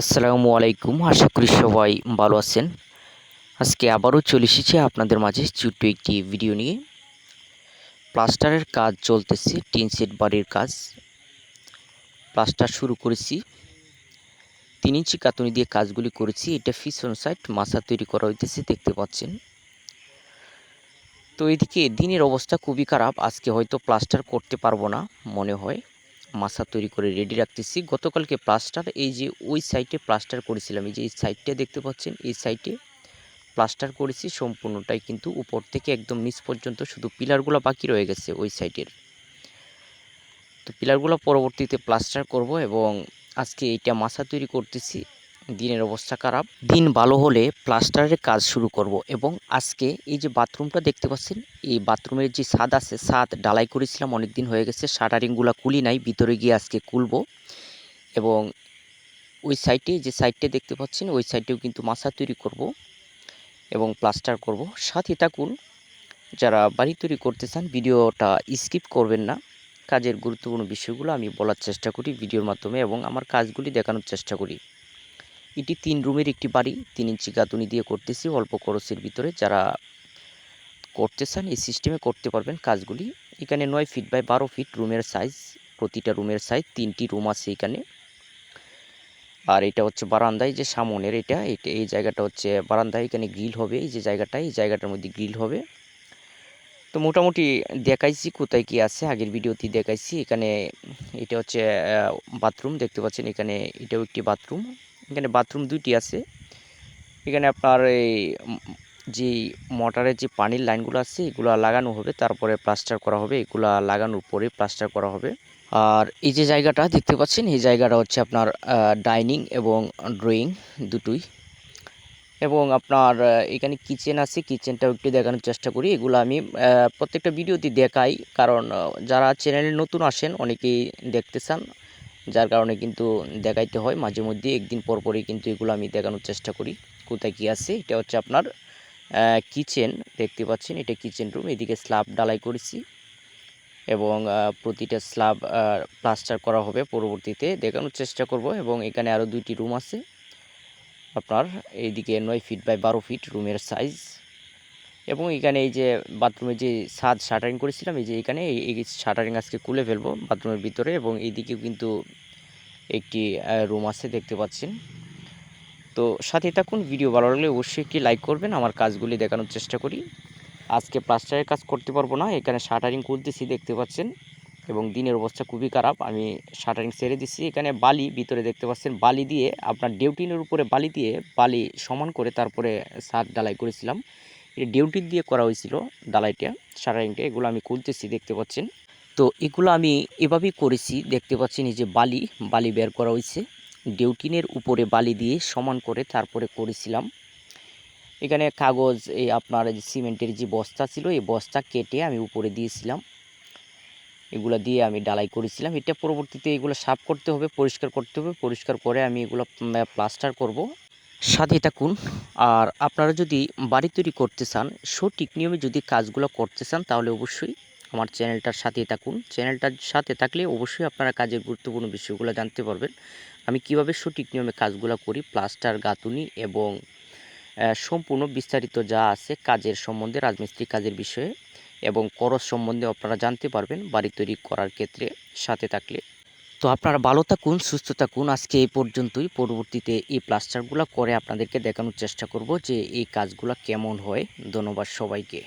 আসসালামু আলাইকুম। আশা করি সবাই ভালো আছেন। আজকে আবারও চলে এসেছি আপনাদের মাঝে ছোট্ট একটি ভিডিও নিয়ে। প্লাস্টারের কাজ চলতেছে, টিন সেট বাড়ির কাজ। প্লাস্টার শুরু করেছি। তিন ইঞ্চি কাতুনি দিয়ে কাজগুলি করেছি। এটা ফিসন সাইড, মাছা তৈরি করা হইতেছে, দেখতে পাচ্ছেন। তো এদিকে দিনের অবস্থা খুবই খারাপ। আজকে হয়তো প্লাস্টার করতে পারব না, মনে হয়। মাছা তৈরি করে রেডি রাখতেছি। গতকালকে প্লাস্টার এই যে ওই সাইডে প্লাস্টার করেছিলাম, এই যে এই সাইডটা দেখতে পাচ্ছেন, এই সাইডে প্লাস্টার করেছি, সম্পূর্ণটাই কিন্তু উপর থেকে একদম নিচ পর্যন্ত শুধু পিলারগুলো বাকি রয়ে গেছে ওই সাইডের তো পিলারগুলো পরবর্তীতে প্লাস্টার করব এবং আজকে এইটা মাছা তৈরি করতেছি। দিনের অবস্থা খারাপ। দিন ভালো হলে প্লাস্টারের কাজ শুরু করব এবং আজকে এই যে বাথরুমটা দেখতে পাচ্ছেন, এই বাথরুমের যে ছাদ আছে, ছাদ ডালাই করেছিলাম অনেক দিন হয়ে গেছে, শাটারিংগুলো কুলি নাই, ভিতরে গিয়ে আজকে খুলবো এবং ওই সাইডে, যে সাইডটা দেখতে পাচ্ছেন, ওই সাইডেও কিন্তু মাছা তৈরি করব এবং প্লাস্টার করব। সাথে থাকুন, যারা বাড়ি তৈরি করতে চান, ভিডিওটা স্কিপ করবেন না। কাজের গুরুত্বপূর্ণ বিষয়গুলো আমি বলার চেষ্টা করি, ভিডিওর মাধ্যমে এবং আমার কাজগুলি দেখানোর চেষ্টা করি। এটি তিন রুমের একটি বাড়ি। তিন ইঞ্চি গাঁথুনি দিয়ে করতেছি, অল্প খরচের ভিতরে যারা করতে চান এই সিস্টেমে করতে পারবেন কাজগুলি। এখানে নয় ফিট বাই বারো ফিট রুমের সাইজ প্রতিটা রুমের সাইজ তিনটি রুম আছে এখানে। আর এটা হচ্ছে বারান্দায় যে সামনের এটা এটা এই জায়গাটা হচ্ছে বারান্দায় এখানে গ্রিল হবে, এই যে জায়গাটা এই জায়গাটার মধ্যে গ্রিল হবে। তো মোটামুটি দেখাইছি কোথায় কি আছে, আগের ভিডিওতে দেখাইছি। এখানে এটা হচ্ছে বাথরুম দেখতে পাচ্ছেন, এখানে এটাও একটি বাথরুম এখানে বাথরুম দুইটি আছে। এখানে আপনার এই যে মোটরের যে পানির লাইনগুলো আছে, এগুলো লাগানো হবে, তারপরে প্লাস্টার করা হবে, এগুলা লাগানোর পরে প্লাস্টার করা হবে। আর এই যে জায়গাটা দেখতে পাচ্ছেন, এই জায়গাটা হচ্ছে আপনার ডাইনিং এবং ড্রয়িং দুটোই। এবং আপনার এখানে কিচেন আছে, কিচেনটাও একটু দেখানোর চেষ্টা করি। এগুলো আমি প্রত্যেকটা ভিডিওতে দেখাই, কারণ যারা চ্যানেলে নতুন আসেন, অনেকেই দেখতে চান। যার কারণে কিন্তু দেখাইতে হয় মাঝে মধ্যে একদিন পর পরই কিন্তু এগুলো আমি দেখানোর চেষ্টা করি। কোথায় কী আছে? এটা হচ্ছে আপনার কিচেন দেখতে পাচ্ছেন, এটা কিচেন রুম এদিকে স্ল্যাব ডালাই করেছি এবং প্রতিটা স্ল্যাব প্লাস্টার করা হবে পরবর্তীতে, দেখানোর চেষ্টা করব এবং এখানে আরও দুইটি রুম আছে। আপনার, এইদিকে নয় ফিট বাই বারো ফিট রুমের সাইজ এবং এখানে এই যে বাথরুমে যে ছাদ শাটারিং করেছিলাম, এই যে এখানে এই শাটারিং আজকে খুলে ফেলব বাথরুমের ভিতরে এবং এইদিকেও কিন্তু একটি রুম আছে দেখতে পাচ্ছেন। তো সাথে থাকুন ভিডিও ভালো লাগলে অবশ্যই একটি লাইক করবেন, আমার কাজগুলি দেখানোর চেষ্টা করি। আজকে প্লাস্টারের কাজ করতে পারব না, এখানে শাটারিং করতেছি দেখতে পাচ্ছেন এবং দিনের অবস্থা খুবই খারাপ। আমি শাটারিং ছেড়ে দিচ্ছি এখানে বালি ভিতরে দেখতে পাচ্ছেন, বালি দিয়ে আপনার ডিউটিনের উপরে বালি দিয়ে বালি সমান করে তারপরে সার ডালাই করেছিলাম। এটা ডিউটির দিয়ে করা হয়েছিল ডালাইটা, সারাইনটা, এগুলো আমি খুলতেছি, দেখতে পাচ্ছেন। তো এগুলো আমি এভাবেই করেছি, দেখতে পাচ্ছেন এই যে বালি বালি বের করা হয়েছে। ডিউটিনের উপরে বালি দিয়ে সমান করে তারপরে করেছিলাম। এখানে কাগজ, এই আপনার যে সিমেন্টের যে বস্তা ছিল, এই বস্তা কেটে আমি উপরে দিয়েছিলাম। এগুলো দিয়ে আমি ডালাই করেছিলাম। এটা পরবর্তীতে এগুলো সাফ করতে হবে, পরিষ্কার করতে হবে। পরিষ্কার করে আমি এগুলো প্লাস্টার করব। সাথে থাকুন। আর আপনারা যদি বাড়ি তৈরি করতে চান, সঠিক নিয়মে যদি কাজগুলো করতে চান, তাহলে অবশ্যই আমার চ্যানেলটার সাথে থাকুন। চ্যানেলটার সাথে থাকলে অবশ্যই আপনারা কাজের গুরুত্বপূর্ণ বিষয়গুলো জানতে পারবেন। আমি কীভাবে সঠিক নিয়মে কাজগুলো করি, প্লাস্টার, গাঁথুনি এবং সম্পূর্ণ বিস্তারিত যা আছে কাজের সম্বন্ধে, রাজমিস্ত্রি কাজের বিষয়ে এবং করস সম্বন্ধে আপনারা জানতে পারবেন। বাড়ি তৈরি করার ক্ষেত্রে সাথে থাকলে তো আপনারা ভালো থাকুন, সুস্থ থাকুন। আজকে এই পর্যন্তই। পরবর্তীতে এই প্লাস্টারগুলো করে আপনাদেরকে দেখানোর চেষ্টা করব যে এই কাজগুলো কেমন হয়। ধন্যবাদ সবাইকে।